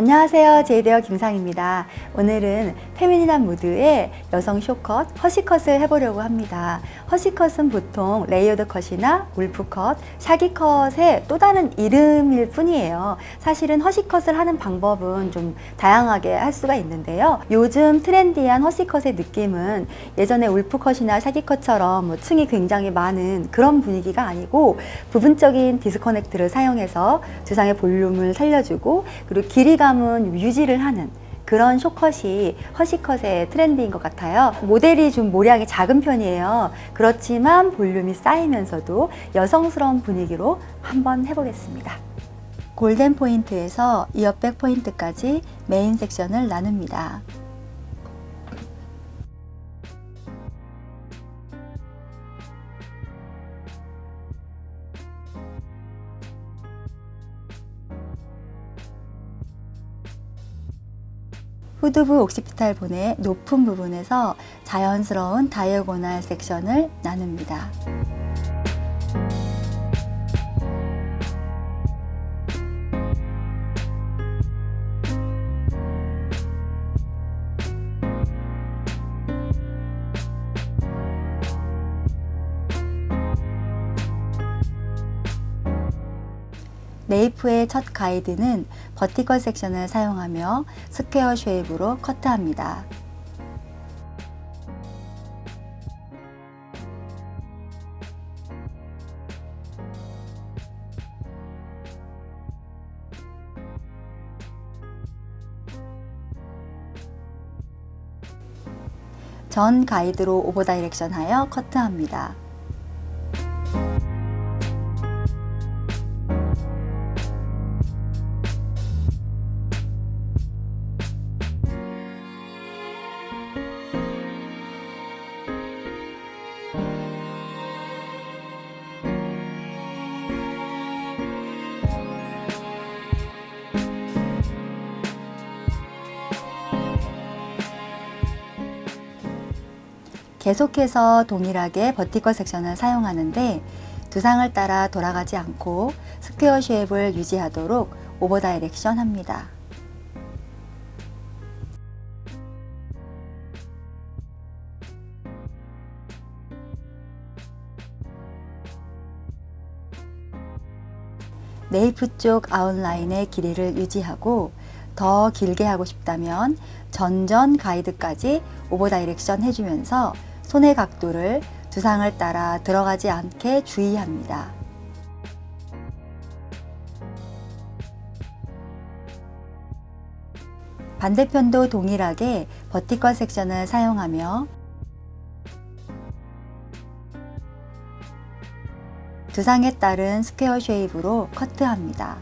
안녕하세요. 제이데어 김상입니다. 오늘은 페미닌한 무드의 여성 쇼컷, 허시컷을 해보려고 합니다. 허시컷은 보통 레이어드 컷이나 울프컷, 샤기컷의 또 다른 이름일 뿐이에요. 사실은 허시컷을 하는 방법은 좀 다양하게 할 수가 있는데요. 요즘 트렌디한 허시컷의 느낌은 예전에 울프컷이나 샤기컷처럼 뭐 층이 굉장히 많은 그런 분위기가 아니고 부분적인 디스커넥트를 사용해서 두상의 볼륨을 살려주고 그리고 길이감은 유지를 하는 그런 쇼컷이 허시컷의 트렌드인 것 같아요. 모델이 좀 모량이 작은 편이에요. 그렇지만 볼륨이 쌓이면서도 여성스러운 분위기로 한번 해보겠습니다. 골덴 포인트에서 이어백 포인트까지 메인 섹션을 나눕니다. 후두부 옥시피탈 본의 높은 부분에서 자연스러운 다이어고날 섹션을 나눕니다. 네이프의 첫 가이드는 버티컬 섹션을 사용하며 스퀘어 쉐입으로 커트합니다. 전 가이드로 오버 다이렉션 하여 커트합니다. 계속해서 동일하게 버티컬 섹션을 사용하는데 두상을 따라 돌아가지 않고 스퀘어 쉐입을 유지하도록 오버 다이렉션 합니다. 네이프 쪽 아웃라인의 길이를 유지하고 더 길게 하고 싶다면 전전 가이드까지 오버 다이렉션 해주면서 손의 각도를 두상을 따라 들어가지 않게 주의합니다. 반대편도 동일하게 버티컬 섹션을 사용하며 두상에 따른 스퀘어 쉐입으로 커트합니다.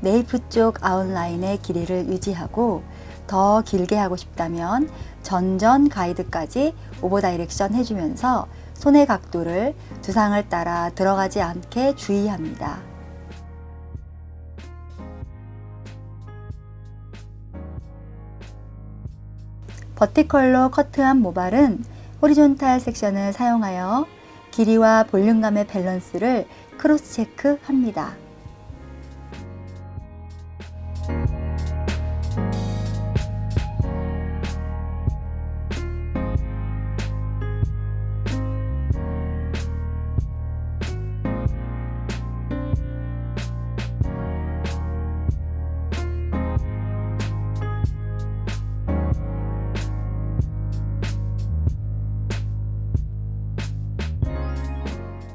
네이프 쪽 아웃라인의 길이를 유지하고 더 길게 하고 싶다면 전전 가이드까지 오버 다이렉션 해주면서 손의 각도를 두상을 따라 들어가지 않게 주의합니다. 버티컬로 커트한 모발은 호리존탈 섹션을 사용하여 길이와 볼륨감의 밸런스를 크로스 체크 합니다.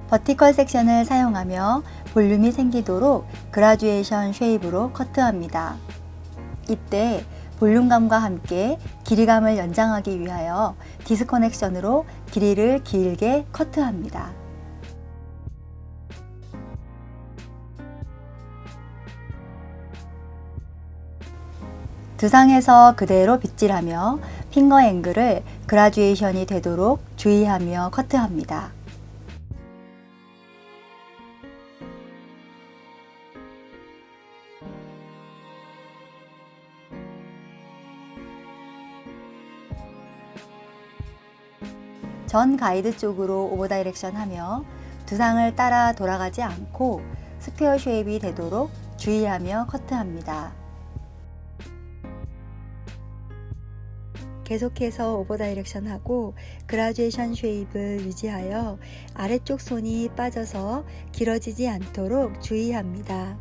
버티컬 섹션을 사용하며 볼륨이 생기도록 그라듀에이션 쉐입으로 커트합니다. 이때 볼륨감과 함께 길이감을 연장하기 위하여 디스커넥션으로 길이를 길게 커트합니다. 두상에서 그대로 빗질하며 핑거 앵글을 그라듀에이션이 되도록 주의하며 커트합니다. 전 가이드 쪽으로 오버 다이렉션 하며 두상을 따라 돌아가지 않고 스퀘어 쉐입이 되도록 주의하며 커트합니다. 계속해서 오버 다이렉션 하고 그라듀에이션 쉐입을 유지하여 아래쪽 손이 빠져서 길어지지 않도록 주의합니다.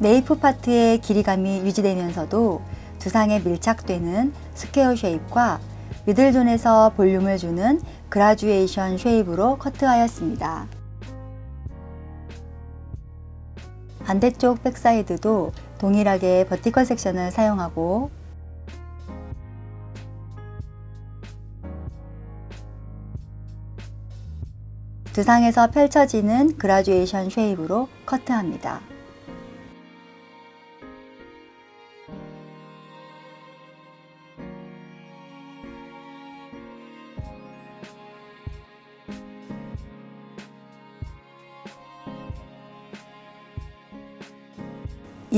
네이프 파트의 길이감이 유지되면서도 두상에 밀착되는 스퀘어 쉐입과 미들존에서 볼륨을 주는 그라듀에이션 쉐입으로 커트하였습니다. 반대쪽 백사이드도 동일하게 버티컬 섹션을 사용하고 두상에서 펼쳐지는 그라듀에이션 쉐입으로 커트합니다.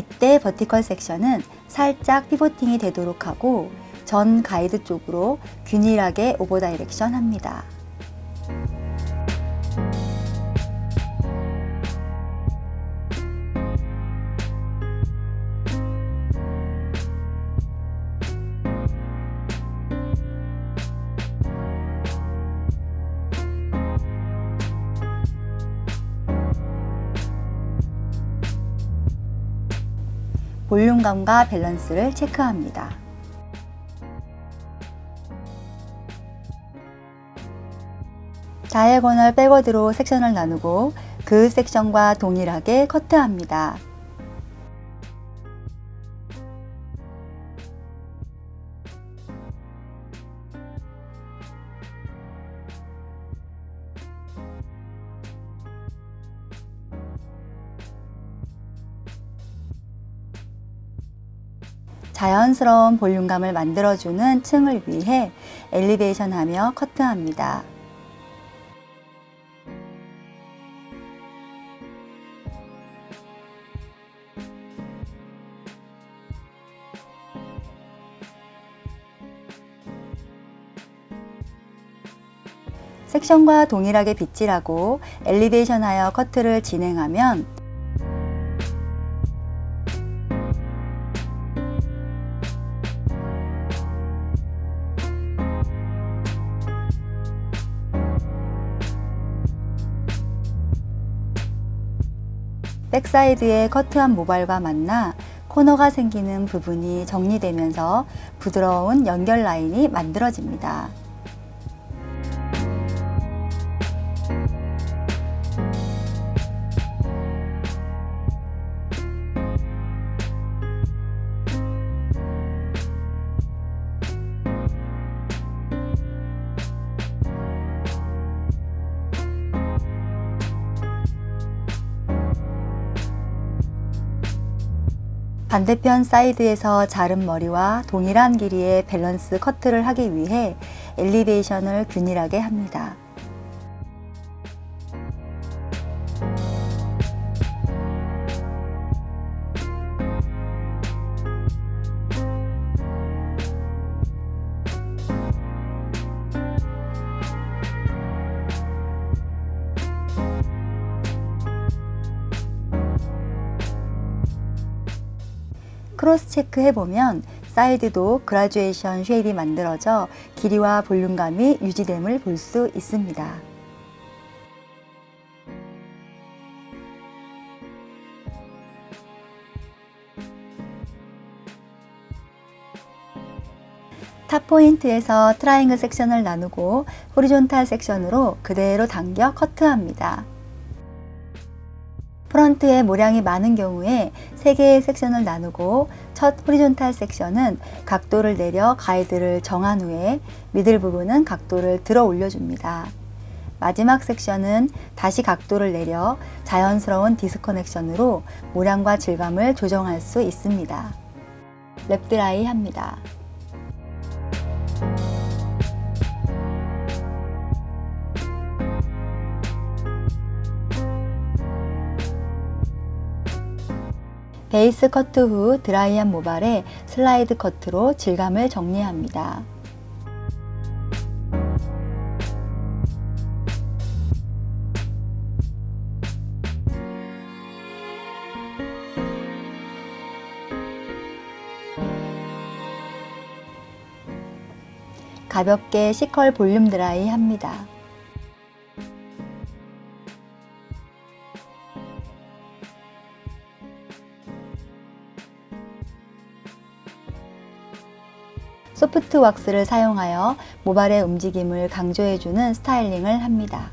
이때 버티컬 섹션은 살짝 피보팅이 되도록 하고 전 가이드 쪽으로 균일하게 오버 다이렉션 합니다. 볼륨감과 밸런스를 체크합니다. 다이애고널 백워드로 섹션을 나누고 그 섹션과 동일하게 커트합니다. 자연스러운 볼륨감을 만들어주는 층을 위해 엘리베이션 하며 커트합니다. 섹션과 동일하게 빗질하고 엘리베이션 하여 커트를 진행하면 백사이드의 커트한 모발과 만나 코너가 생기는 부분이 정리되면서 부드러운 연결 라인이 만들어집니다. 반대편 사이드에서 자른 머리와 동일한 길이의 밸런스 커트를 하기 위해 엘리베이션을 균일하게 합니다. 크로스 체크 해 보면 사이드도 그라듀에이션 쉐입이 만들어져 길이와 볼륨감이 유지됨을 볼 수 있습니다. 탑 포인트에서 트라이앵글 섹션을 나누고 호리존탈 섹션으로 그대로 당겨 커트합니다. 프런트에 모량이 많은 경우에 3개의 섹션을 나누고 첫 호리존탈 섹션은 각도를 내려 가이드를 정한 후에 미들 부분은 각도를 들어 올려줍니다. 마지막 섹션은 다시 각도를 내려 자연스러운 디스커넥션으로 모량과 질감을 조정할 수 있습니다. 랩드라이 합니다. 베이스 커트 후 드라이한 모발에 슬라이드 커트로 질감을 정리합니다. 가볍게 C컬 볼륨 드라이 합니다. 소프트 왁스를 사용하여 모발의 움직임을 강조해주는 스타일링을 합니다.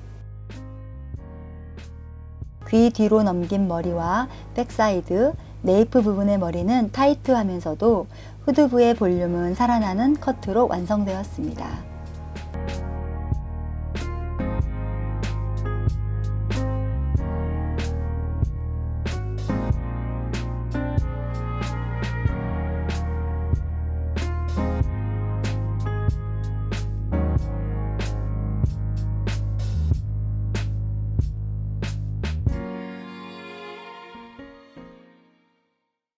귀 뒤로 넘긴 머리와 백사이드, 네이프 부분의 머리는 타이트하면서도 후두부의 볼륨은 살아나는 커트로 완성되었습니다.